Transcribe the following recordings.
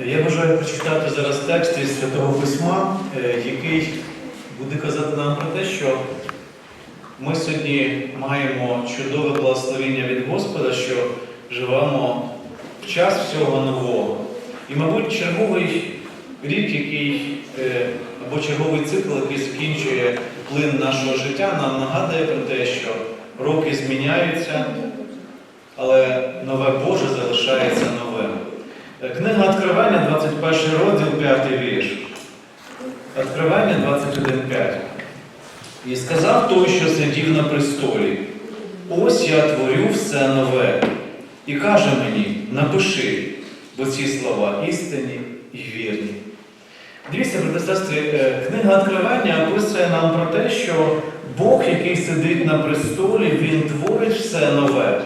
Я бажаю прочитати зараз текст із Святого Письма, е, який буде казати нам про те, що ми сьогодні маємо чудове благословення від Господа, що живемо в час всього нового. І, мабуть, черговий рік, який е, або черговий цикл, який закінчує плин нашого життя, нам нагадує про те, що роки зміняються, але нове Боже залишається новим. Книга Откровення, 21 розділ, 5 вірш. Откровення 21.5. І сказав той, що сидів на престолі, ось я творю все нове. І каже мені, напиши, бо ці слова істинні і вірні. Дивіться, брати е, книга Откровення описує нам про те, що Бог, який сидить на престолі, Він творить все нове.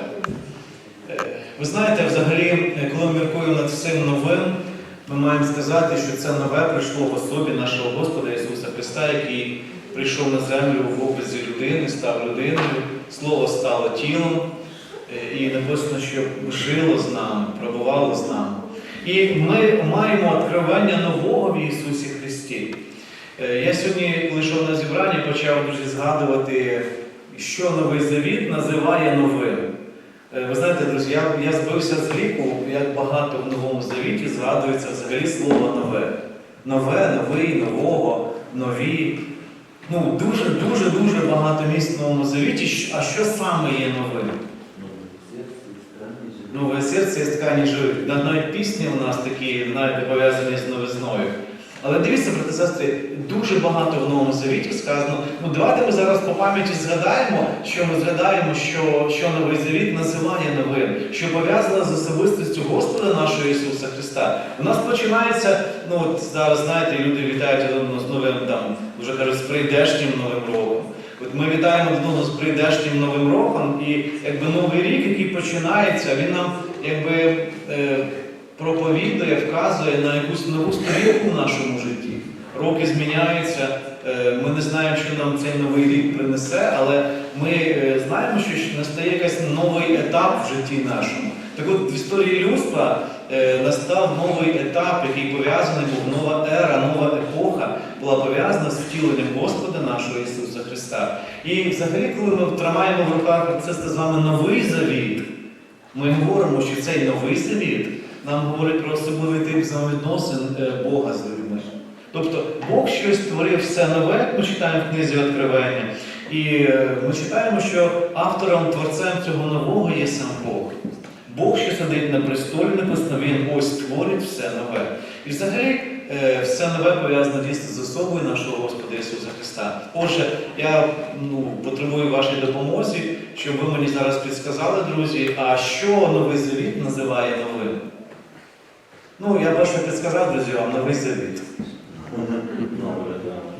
Ви знаєте, взагалі, е, коли ми міркуємо над всім новим, ми маємо сказати, що це нове прийшло в особі нашого Господа Ісуса Христа, який прийшов на землю в образі людини, став людиною, Слово стало тілом, е, і написано, що жило з нами, пробувало з нами. І ми маємо відкривання нового в Ісусі Христі. Е, Я сьогодні, коли на зібрання, почав дуже згадувати, що Новий Завіт називає новим. Е, Ви знаєте, друзі, я, я збився з ліку, як багато в Новому Завіті згадується взагалі слово нове. Нове, новий, нового, нові. Ну, дуже, дуже, дуже багато місць в Новому Завіті. А що саме є новим? Нове серце є ткані живих. Навіть пісні у нас такі, навіть пов'язані з новизною. Але дивіться, брати сестри, дуже багато в Новому Завіті сказано. Ну давайте ми зараз по пам'яті згадаємо, що ми згадаємо, що, що Новий Завіт називає новим, що пов'язано з особистістю Господа нашого Ісуса Христа. У нас починається, ну от зараз знаєте, люди вітають одного з новим там, вже кажуть, з прийдешнім новим роком. От ми вітаємо одного з прийдешнім новим роком, і якби новий рік, який починається, він нам якби. Е, проповідує, вказує на якусь нову сторінку в нашому житті. Роки зміняються, е, ми не знаємо, що нам цей новий рік принесе, але ми е, знаємо, що настає якийсь новий етап в житті нашому. Так от в історії людства е, настав новий етап, який пов'язаний був нова ера, нова епоха була пов'язана з втіленням Господа нашого Ісуса Христа. І взагалі, коли ми тримаємо в руках це з вами новий завіт, ми говоримо, що цей новий завіт нам говорить про особливий тип взаємовідносин е, Бога з людьми. Тобто Бог щось створив все нове, ми читаємо в книзі Відкривання. І е, ми читаємо, що автором, творцем цього нового є сам Бог. Бог, що сидить на престолі, написано, Він ось творить все нове. І взагалі е, все нове пов'язане дійсно з особою нашого Господа Ісуса Христа. Отже, я ну, потребую вашої допомоги, щоб ви мені зараз підсказали, друзі, а що новий завіт називає новим? Ну, я перше підсказав, друзі, вам новий завіт.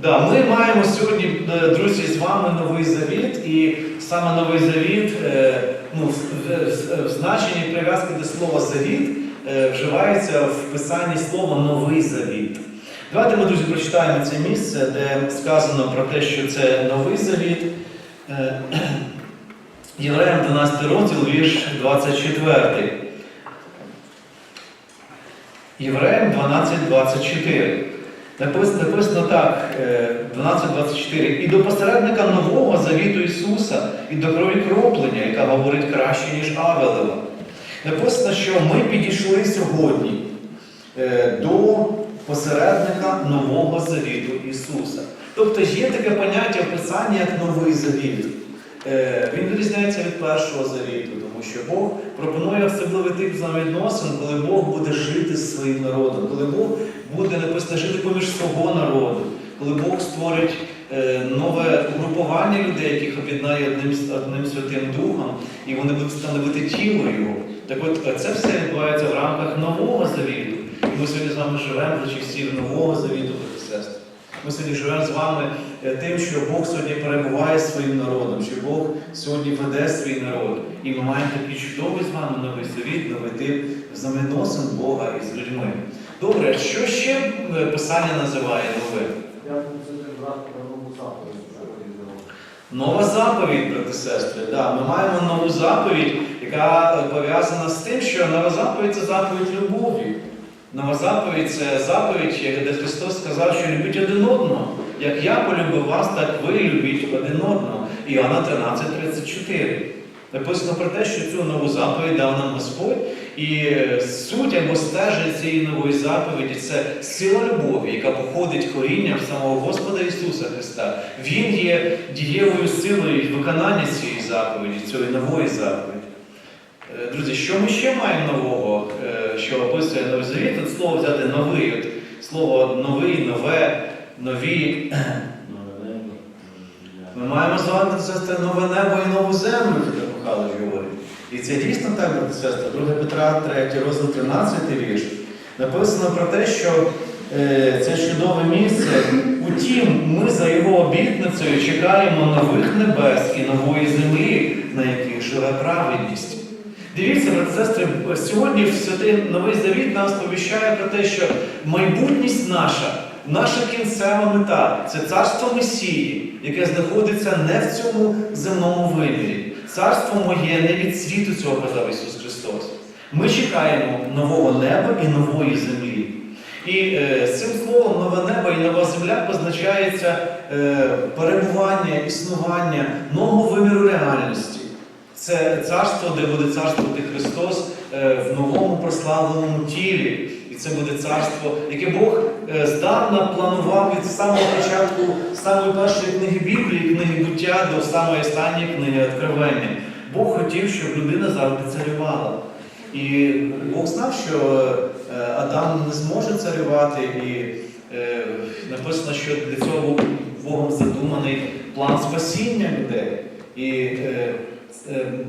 Да, ми маємо сьогодні, е, друзі, з вами новий завіт, і саме новий завіт, е, ну, в, в- в значенні прив'язки до слова завіт е, вживається в писанні слова новий завіт. Давайте ми, друзі, прочитаємо це місце, де сказано про те, що це новий завіт. Євреям 12 розділ, вірш 24. Євреям 12.24. Написано, так, е, 12.24. І до посередника нового завіту Ісуса, і до крові кроплення, яка говорить краще, ніж Авелева. Написано, що ми підійшли сьогодні е, до посередника нового завіту Ісуса. Тобто є таке поняття в Писанні як новий завіт. Е, Він відрізняється від першого завіту, тому що Бог пропонує особливий тип взаємовідносин, коли Бог буде жити з своїм народом, коли Бог буде написано жити поміж свого народу, коли Бог створить е, нове угрупування людей, яких об'єднає одним, одним Святим Духом, і вони будуть становити тіло Його. Так от е, це все відбувається в рамках нового завіту. Ми сьогодні з вами живемо за часів нового завіту. Ми сьогодні живемо з вами е, тим, що Бог сьогодні перебуває своїм народом, що Бог сьогодні веде свій народ. І ми маємо такий чудовий з вами новий завіт, новий тип взаємовідносин Бога із людьми. Добре, що ще е, Писання називає новим? Я брати про нову заповідь. Нова заповідь, брати сестри. Да, ми маємо нову заповідь, яка е, пов'язана з тим, що нова заповідь це заповідь любові. Нова заповідь це заповідь, де Христос сказав, що любіть один одного. Як я полюбив вас, так ви любіть один одного. Іоанна 13,34. Написано про те, що цю нову заповідь дав нам Господь, і суть або стежить цієї нової заповіді це сила любові, яка походить корінням самого Господа Ісуса Христа. Він є дієвою силою виконання цієї заповіді, цієї нової заповіді. Е, Друзі, що ми ще маємо нового, е, що описує Новий Завіт? От слово взяти новий. От слово новий, нове, нові. Ми маємо звати це нове небо і нову землю, як Михайлович говорить. І це дійсно так, і 2 Петра, 3 розділ 13 вірш. Написано про те, що е, це чудове місце. Утім, ми за його обітницею чекаємо нових небес і нової землі, на яких живе праведність. Дивіться, сестри, сьогодні Святий Новий Завіт нам сповіщає про те, що майбутність наша, наша кінцева мета це царство Месії, яке знаходиться не в цьому земному вимірі. Царство моє не від світу цього казав Ісус Христос. Ми чекаємо нового неба і нової землі. І е, цим словом нове небо і нова земля позначається е, перебування, існування нового виміру реальності. Це царство, де буде царствувати Христос е, в новому прославленому тілі. І це буде царство, яке Бог е, здавна планував від самого початку, самої першої книги Біблії, книги буття до самої останньої книги Откровення. Бог хотів, щоб людина завжди царювала. І Бог знав, що е, Адам не зможе царювати, і написано, що для цього Богом задуманий план спасіння людей. І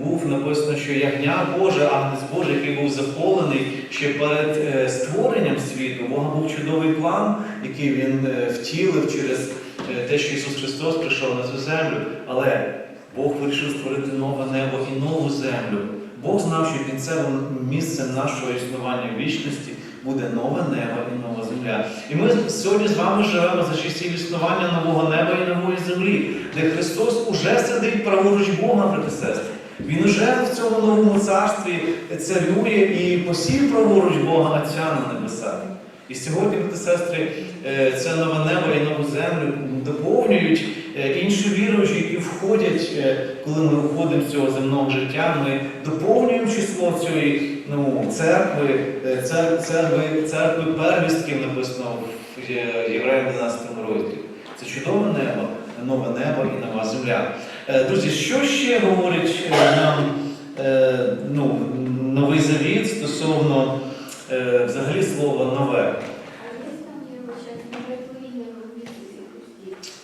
був написано, що ягня Боже, агнець Божий, який був захолений ще перед е, створенням світу. Бога був чудовий план, який він е, втілив через е, те, що Ісус Христос прийшов на цю землю. Але Бог вирішив створити нове небо і нову землю. Бог знав, що кінцевим місцем нашого існування в вічності буде нове небо і нова земля. І ми сьогодні з вами живемо за часів існування нового неба і нової землі, де Христос уже сидить праворуч Бога, брати. Він уже в цьому новому царстві царює і посів праворуч Бога Отця на небесах. І сьогодні, брати сестри, е, це нове небо і нову землю доповнюють інші віруючі і входять, е, коли ми виходимо з цього земного життя, ми доповнюємо число цієї ну, церкви, е, цер, церкви, церкви первістків написано в Євреям 12 розділі. Це чудове небо, нове небо і нова земля. Е, Друзі, що ще говорить е, нам е, ну, новий завіт стосовно е, взагалі слова нове?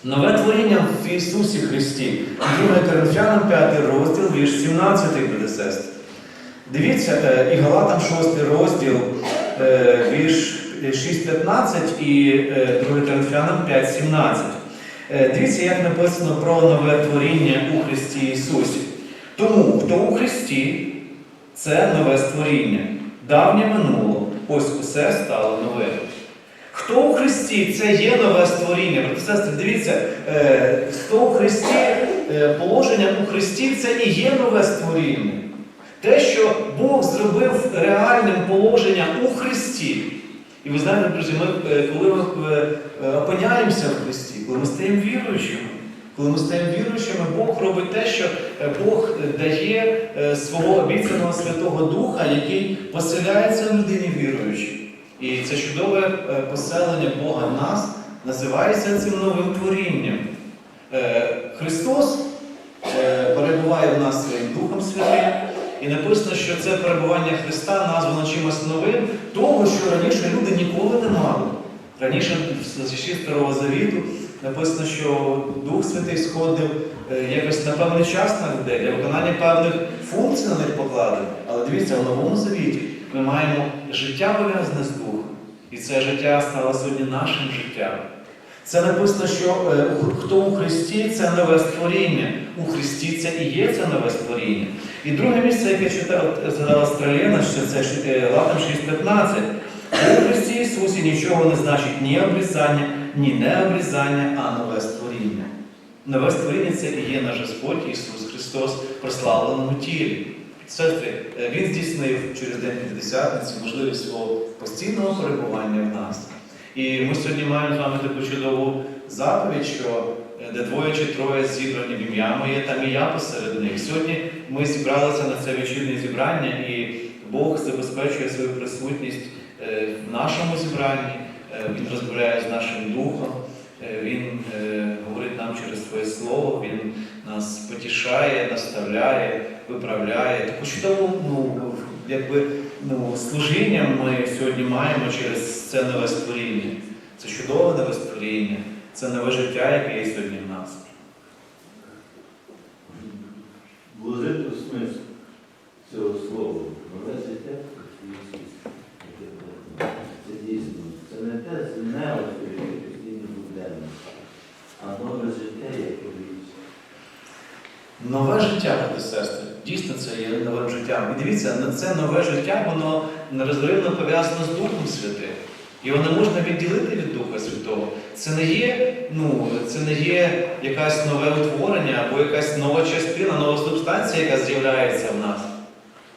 Нове творіння в Ісусі Христі. 2 Коринфянам 5 розділ, вірш 17 буде. Дивіться, е, і Галатам 6 розділ, е, вірш 6.15 і е, 2 Коринфянам 5.17. Е, Дивіться, як написано про нове творіння у Христі Ісусі. Тому, хто у Христі, це нове створіння. Давнє минуло, ось усе стало нове. Хто у Христі це є нове створіння. Сестри, дивіться, е, хто у Христі, е, положення у Христі це і є нове створіння. Те, що Бог зробив реальним положення у Христі. І ви знаєте, друзі, ми, е, коли ми опиняємося в Христі, коли ми стаємо віруючими, коли ми стаємо віруючими, Бог робить те, що Бог дає свого обіцяного Святого Духа, який поселяється в людині віруючій. І це чудове е, поселення Бога нас називається цим новим творінням. Е, Христос е, перебуває в нас своїм Духом Святим, і написано, що це перебування Христа названо чимось новим, того, що раніше люди ніколи не мали. Раніше в часі Старого Завіту написано, що Дух Святий сходив якось на певний час на людей для виконання певних функцій на них покладених. Але дивіться, в Новому Завіті ми маємо життя пов'язане з Духом. І це життя стало сьогодні нашим життям. Це написано, що е, хто у Христі це нове створіння. У Христі це і є це нове створіння. І друге місце, яке читав, згадала Стрелєна, що це е, Латам 6.15. У Христі Ісусі нічого не значить ні обрізання, ні не обрізання, а нове створіння. Нове створіння це і є наш Господь Ісус Христос прославленому тілі. Сестри, е, Він здійснив через день П'ятдесятниці можливість свого постійного перебування в нас. І ми сьогодні маємо з вами таку чудову заповідь, що е, де двоє чи троє зібрані в ім'я моє, там і я посеред них. Сьогодні ми зібралися на це вечірнє зібрання, і Бог забезпечує свою присутність е, в нашому зібранні, Він розмовляє з нашим духом, Він е, говорить нам через своє слово, Він нас потішає, наставляє, виправляє. Таку чудову ну, якби, ну, служіння ми сьогодні маємо через це нове створіння. Це чудове нове створіння, це нове життя, яке є сьогодні в нас. Вложити у смисл цього слова. Нове життя. Це дійсно. Це не те постійно будемо, а нове життя, яке вічне. Нове життя, брати сестри, дійсно це є новим життям. І дивіться, на це нове життя, воно нерозривно пов'язано з Духом Святим. Його не можна відділити від Духа Святого. Це не є, ну, це не є якась нове утворення або якась нова частина, нова субстанція, яка з'являється в нас.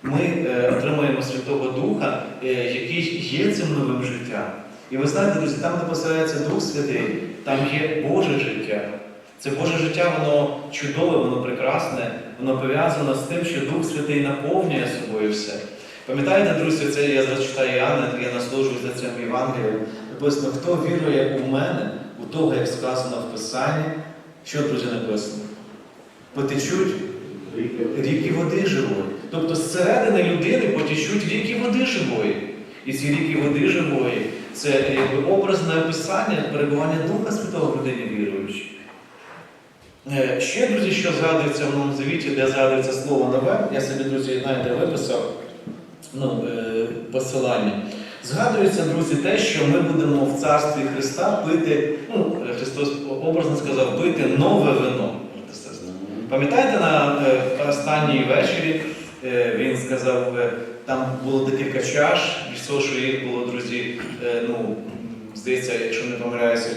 Ми е, отримуємо Святого Духа, е, який є цим новим життям. І ви знаєте, друзі, там, де поселяється Дух Святий, там є Боже життя. Це Боже життя, воно чудове, воно прекрасне, воно пов'язано з тим, що Дух Святий наповнює собою все. Пам'ятаєте, друзі, це я зараз читаю Іоанна, я наслужуюсь за цим Євангелієм. Написано, хто вірує у мене, у того, як сказано в Писанні, що, друзі, написано? Потечуть ріки води живої. Тобто зсередини людини потічуть ріки води живої. І ці ріки води живої це якби образне описання перебування Духа Святого в людині віруючій. Е, Ще, друзі, що згадується в Новому Завіті, де згадується слово нове, я собі, друзі, знаєте, виписав ну, е, посилання. Згадується, друзі, те, що ми будемо в царстві Христа пити, ну, Христос образно сказав, пити нове вино. Пам'ятаєте, на е, останній вечері е, він сказав, е, там було декілька чаш, і що їх було, друзі, е, ну, здається, якщо не помиляюся,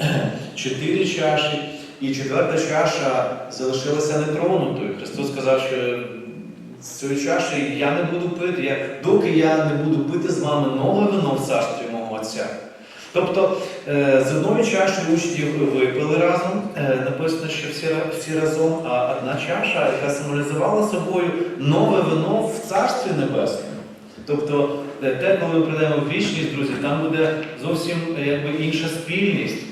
е, чотири чаші, і четверта чаша залишилася нетронутою. Христос сказав, що з цієї чаші я не буду пити, я, доки я не буду пити з вами нове вино в царстві мого Отця. Тобто е, з одної чаші учні випили разом, е, написано, що всі, всі разом, а одна чаша, яка символізувала собою нове вино в Царстві Небесному. Тобто е, те, коли ми прийдемо в вічність, друзі, там буде зовсім якби, інша спільність.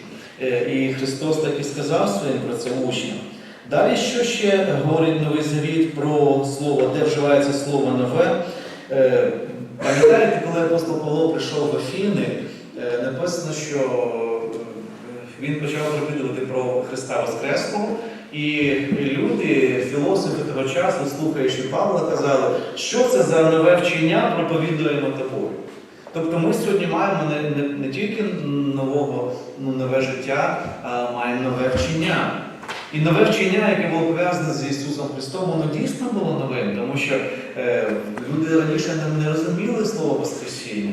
І Христос так і сказав своїм про це учням. Далі, що ще говорить Новий Завіт про слово, де вживається слово нове? Пам'ятаєте, коли апостол Павло прийшов в Афіни, написано, що е, він почав проповідувати про Христа Воскреслого, і люди, філософи того часу, слухаючи Павла, казали, що це за нове вчення проповідуємо тобою. Тобто ми сьогодні маємо не, не, не тільки нового, ну, нове життя, а маємо нове вчення. І нове вчення, яке було пов'язане з Ісусом Христом, воно дійсно було новим, тому що е, люди раніше не розуміли слово Воскресіння.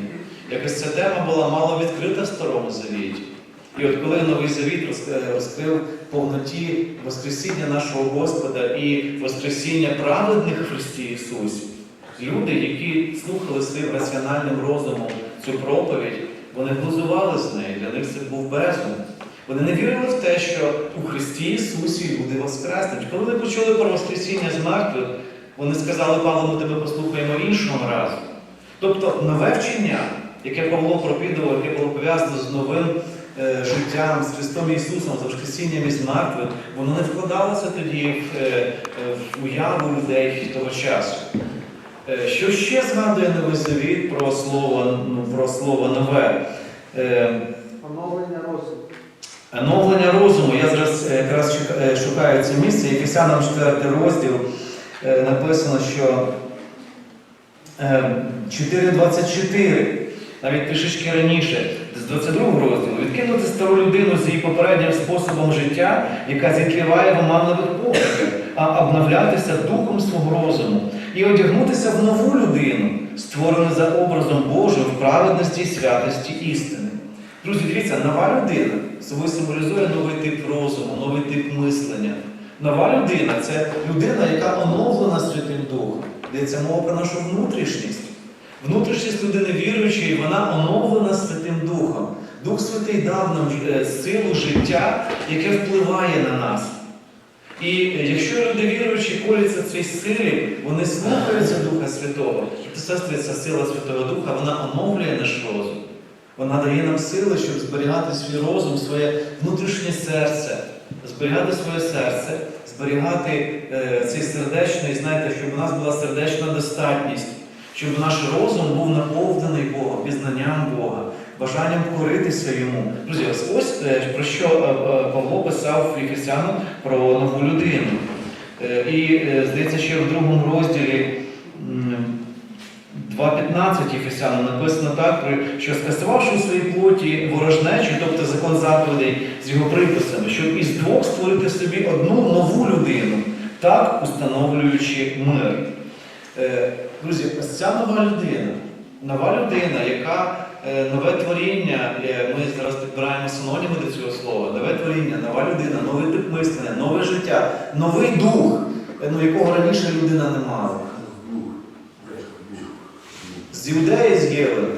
Якось ця тема була мало відкрита в Старому Завіті. І от коли Новий Завіт е, розкрив повноті Воскресіння нашого Господа і Воскресіння праведних в Христі Ісусі, люди, які слухали своїм раціональним розумом цю проповідь, вони глузували з неї, для них це був безум. Вони не вірили в те, що у Христі Ісусі люди воскреснуть. Коли вони почули про Воскресіння з мертвих, вони сказали, Павло, ми тебе послухаємо іншого разу. Тобто нове вчення, яке Павло проповідував, яке було пов'язане з новим е, життям, з Христом Ісусом, з Воскресінням із мертвих, воно не вкладалося тоді в, е, в уяву людей того часу. Е, Що ще згадує Новий Завіт про слово, ну, про слово нове? Е, Оновлення розуму. Оновлення розуму. Я зараз е, якраз е, шукаю це місце, Ефесянам 4 розділ е, написано, що е, 4.24, навіть трішечки раніше, з 22 розділу, відкинути стару людину з її попереднім способом життя, яка зітліває в оманливих поглядах, а обновлятися духом свого розуму і одягнутися в нову людину, створену за образом Божим в праведності і святості істини. Друзі, дивіться, нова людина собою символізує новий тип розуму, новий тип мислення. Нова людина це людина, яка оновлена Святим Духом. Йдеться мова про нашу внутрішність. Внутрішність людини віруючої, вона оновлена Святим Духом. Дух Святий дав нам е, силу життя, яке впливає на нас. І якщо люди віруючі коляться в цій силі, вони слухаються Духа Святого. То сестри, ця сила Святого Духа, вона оновлює наш розум. Вона дає нам сили, щоб зберігати свій розум, своє внутрішнє серце, зберігати своє серце, зберігати е, цей сердечний, знаєте, щоб у нас була сердечна достатність, щоб наш розум був наповнений Богом, пізнанням Бога, бажанням коритися йому. Друзі, ось е, про що е, е, Павло писав Ефесянам про нову людину. І здається, ще в другому розділі. 2.15 Ефесянам написано так, що скасувавши у своїй плоті ворожнечу, тобто закон заповідей з його приписами, щоб із двох створити собі одну нову людину, так установлюючи мир. Друзі, ось ця нова людина, нова людина, яка е, нове творіння, е, ми зараз підбираємо синоніми до цього слова, нове творіння, нова людина, новий тип мислення, нове життя, новий дух, е, ну, якого раніше людина не мала. З Іудеї з Євреї.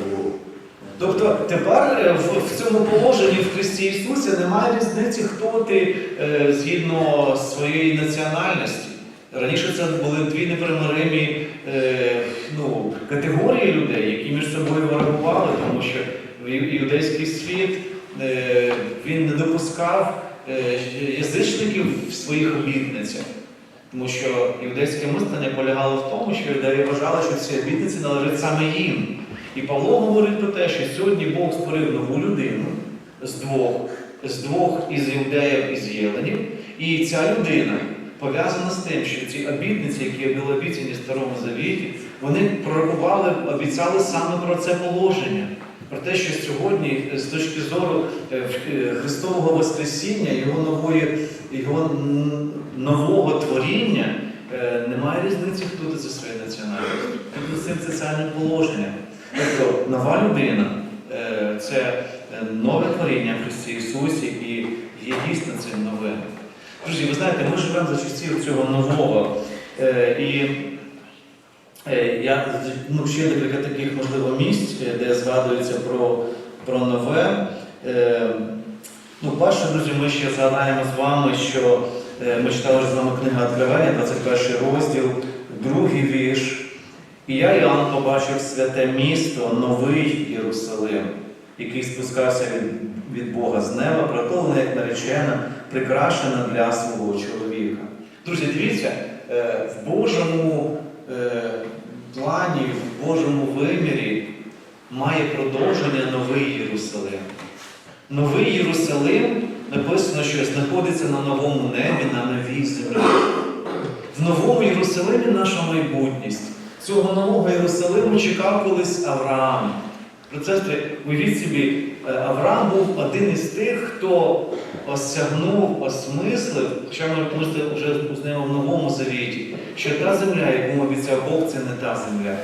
Тобто тепер в, цьому положенні в Христі Ісусі немає різниці, хто ти згідно своєї національності. Раніше це були дві непримиримі е, ну, категорії людей, які між собою ворогували, тому що юдейський світ е, він не допускав е, язичників в своїх обітницях. Тому що іудейське мислення полягало в тому, що юдеї вважали, що ці обітниці належать саме їм. І Павло говорить про те, що сьогодні Бог створив нову людину з двох, з двох із іудеїв і єленів. І ця людина пов'язана з тим, що ці обітниці, які були обіцяні в Старому Завіті, вони пророкували, обіцяли саме про це положення. Про те, що сьогодні, з точки зору е, е, Христового Воскресіння, його нової, його нового творіння, е, немає різниці, хто ти за своєю національністю, хто цим соціальним положенням. Тобто нова людина е, це е, нове творіння в Христі Ісусі і є дійсно цим новим. Друзі, ви знаєте, ми живемо за часів цього нового. Е, І е, я ну, ще декілька таких, можливо, місць, е, де згадується про, про нове. Е, Ну, перше, друзі, ми ще згадаємо з вами, що е, ми читали з вами книга Откровення, 21 розділ, другий вірш. І я, Іоанн, побачив святе місто, новий Єрусалим, який спускався від, від Бога з неба, приготовлений як наречена, прикрашена для свого чоловіка. Друзі, дивіться, е, в Божому е, плані, в Божому вимірі має продовження новий Єрусалим. Новий Єрусалим написано, що знаходиться на новому небі, на новій землі. В новому Єрусалимі наша майбутність. Цього нового Єрусалиму чекав колись Авраам. Сестри, уявіть собі, Авраам був один із тих, хто осягнув, осмислив, хоча ми можете вже з ним в новому завіті, що та земля, яку обіцяв Бог, це не та земля.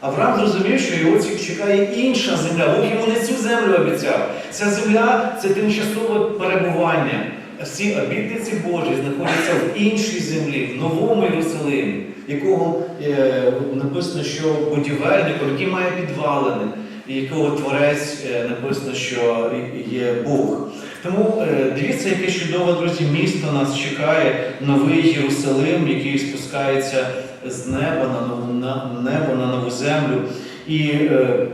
Авраам зрозумів, що його чекає інша земля. Бог йому не цю землю обіцяв. Ця земля це тимчасове перебування. Всі обітниці Божі знаходяться в іншій землі, в новому Єрусалимі, якого е, написано, що будівельником, який має підвалини, якого творець е, написано, що є Бог. Тому е, дивіться, яке чудове, друзі, місто нас чекає, новий Єрусалим, який спускається з неба на нову на небо, на нову землю. І е,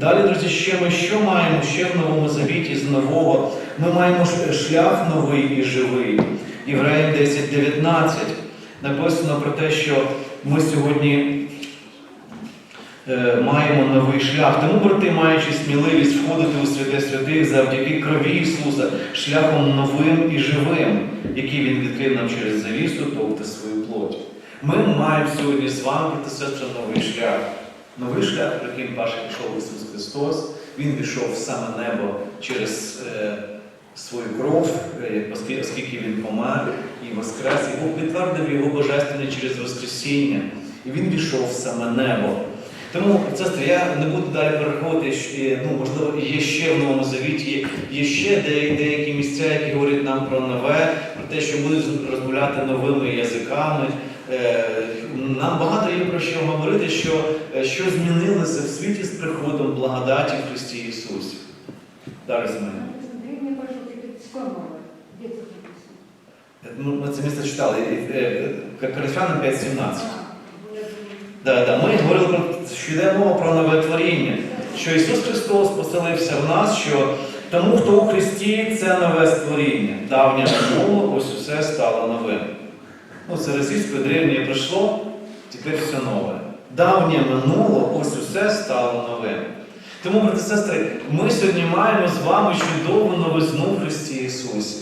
далі, друзі, ще ми що маємо ще в новому завіті з нового? Ми маємо шлях новий і живий. Євреїв 10.19 написано про те, що ми сьогодні маємо новий шлях. Тому, брати, маючи сміливість входити у святе святих завдяки крові Ісуса, шляхом новим і живим, який Він відкрив нам через завісу, тобто свою плоть. Ми маємо сьогодні з вами, брати, сестри, новий шлях. Новий шлях, про яким перший пішов Ісус Христос. Він пішов в саме небо через е, свою кров, е, оскільки він помер і воскрес, і Бог підтвердив його божественне через Воскресіння. І він пішов в саме небо. Тому, сестри, я не буду далі переходити, е, ну, можливо, є ще в Новому Завіті, є ще деякі місця, які говорять нам про нове, про те, що будуть розмовляти новими язиками, Е, Нам багато є про що говорити, що, е, що змінилося в світі з приходом благодаті в Христі Ісусі. Далі з мене. Ну, Ми це місце читали. Коринфянам 5.17. А, ну, я думаю, Да, да. Ми говорили про що йде мова про нове творіння, що Ісус Христос поселився в нас, що тому, хто у Христі, це нове створіння. Давнє минуло, ось усе стало новим. Ну, це російське древнє пройшло, тепер все нове. Давнє минуло, ось усе стало новим. Тому, брати сестри, ми сьогодні маємо з вами чудову новизну в Христі Ісусі.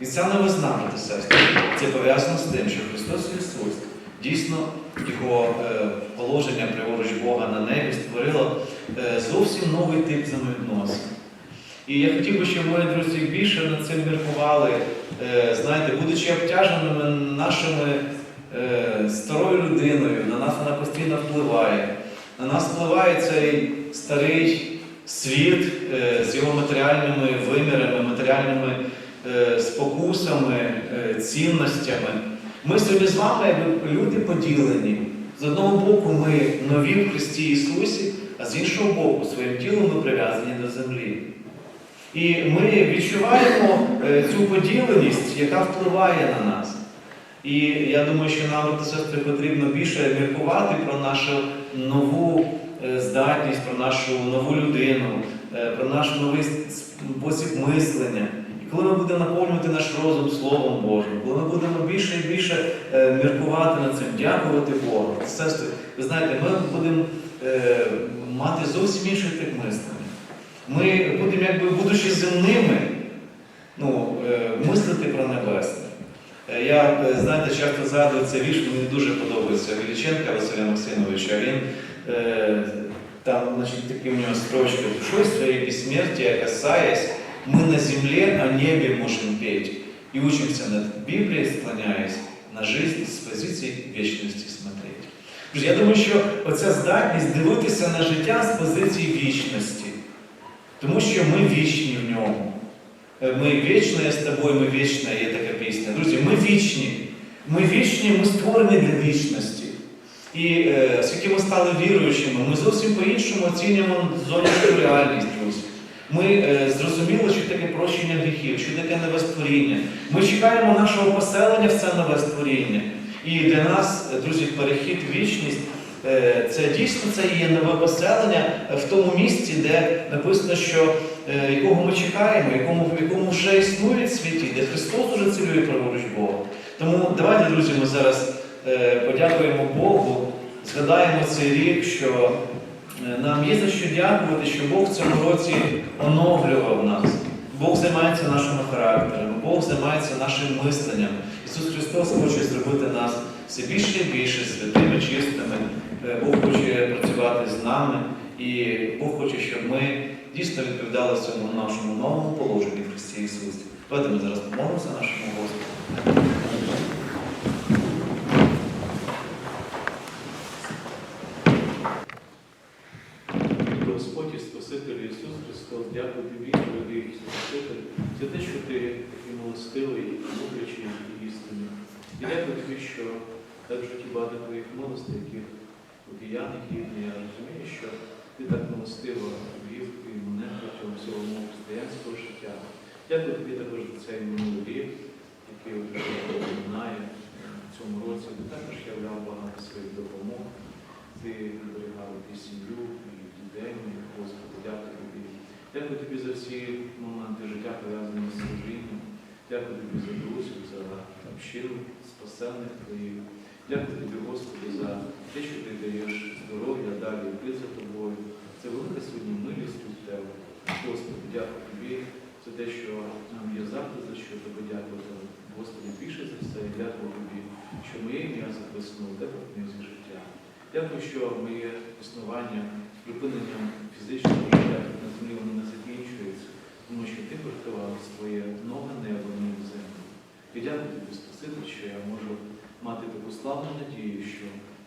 І ця новизна, брати сестри, це пов'язано з тим, що Христос Ісус дійсно його е, положення праворуч Бога на небі створило е, зовсім новий тип взаємовідносин. І я хотів би, щоб мої друзі більше над цим міркували, е, знаєте, будучи обтяженими нашими старою людиною, на нас вона постійно впливає. На нас впливає цей старий світ з його матеріальними вимірами, матеріальними спокусами, цінностями. Ми сьогодні з вами, люди поділені. З одного боку, ми нові в Христі Ісусі, а з іншого боку, своїм тілом ми прив'язані до землі. І ми відчуваємо е, цю поділеність, яка впливає на нас. І я думаю, що нам, сестри, потрібно більше міркувати про нашу нову е, здатність, про нашу нову людину, е, про наш новий спосіб мислення. І коли ми будемо наповнювати наш розум Словом Божим, коли ми будемо більше і більше е, міркувати над цим, дякувати Богу. Сестри, ви знаєте, ми будемо е, мати зовсім інший тип мислення. Ми будемо, якби будучи земними, ну, е, мислити про небесне. Я, знаєте, часто згадую цей вірш, мені дуже подобається Величенка Василя Максимовича. Він там, значить, такі в нього строчки «Душой своей бессмертия касаясь, мы на земле о небе можем петь и учимся над Библией, склоняясь на жизнь с позиції вічності смотреть. Друзі, Я думаю, що оця здатність дивитися на життя з позиції вічності, тому що ми вічні в ньому. Е, Ми вічні з тобою, ми вічна, є така пісня. Друзі, ми вічні. Ми вічні, ми створені для вічності. І е, ми стали віруючими, ми зовсім по-іншому оцінюємо зовнішню реальність, друзі. Ми е, зрозуміли, що таке прощення гріхів, що таке нове створіння. Ми чекаємо нашого поселення в це нове створіння. І для нас, друзі, перехід в вічність е, це дійсно це є нове поселення в тому місці, де написано, що е, якого ми чекаємо, якому, в якому вже існує світі, де Христос уже цілює праворуч Бога. Тому давайте, друзі, ми зараз подякуємо Богу, згадаємо цей рік, що нам є за що дякувати, що Бог в цьому році оновлював нас. Бог займається нашими характерами, Бог займається нашим мисленням. Ісус Христос хоче зробити нас все більше і більше святими, чистими. Е, Бог хоче працювати з нами, і Бог хоче, щоб ми дійсно відповідали цьому нашому новому положенню в Христі Ісусі. Давайте ми зараз помолимося нашому Господу. Господь і Спаситель Ісус Христос, дякую тобі, дорогий Спаситель, за те, що ти такий милостивий, люблячий і істинний. І дякую тобі, що так в житті багато твоїх милостей, яких от і я розумію, що ти так милостиво вів і мене протягом всього мого християнського життя. Дякую тобі також за цей минулий рік, який минає в цьому році. Ти також являв багато своїх допомог. Ти зберігав і сім'ю, і дітей, і Господи, дякую. Дякую тобі за всі моменти життя, пов'язані з служінням. Дякую тобі за друзів, за общину, спасенних твоїх. Дякую тобі, Господи, за те, що ти даєш здоров'я, далі йти за тобою. Це велика сьогодні милість у тебе. Господи, дякую тобі за те, що нам є завтра, за що тобі дякувати. Господи, більше за все, дякую тобі, що моє ім'я записано у тебе книзі життя. Дякую, що моє існування припиненням фізичного життя землі воно не закінчується, тому що ти приховав своє нове небо на землю. І дякую тобі, Спасибі, що я можу мати таку славну надію, що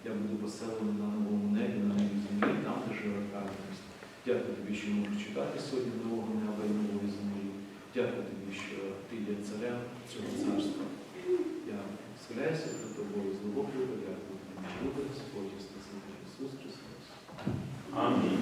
я буду поселений на новому небі, на новій землі, там, де живе праведність. Дякую тобі, що можу чекати сьогодні нового неба і нової землі. Дякую тобі, що ти є царем цього царства. Я схиляюся перед тобою з глибокою подякою. Господь, Ісус Христос. Амінь.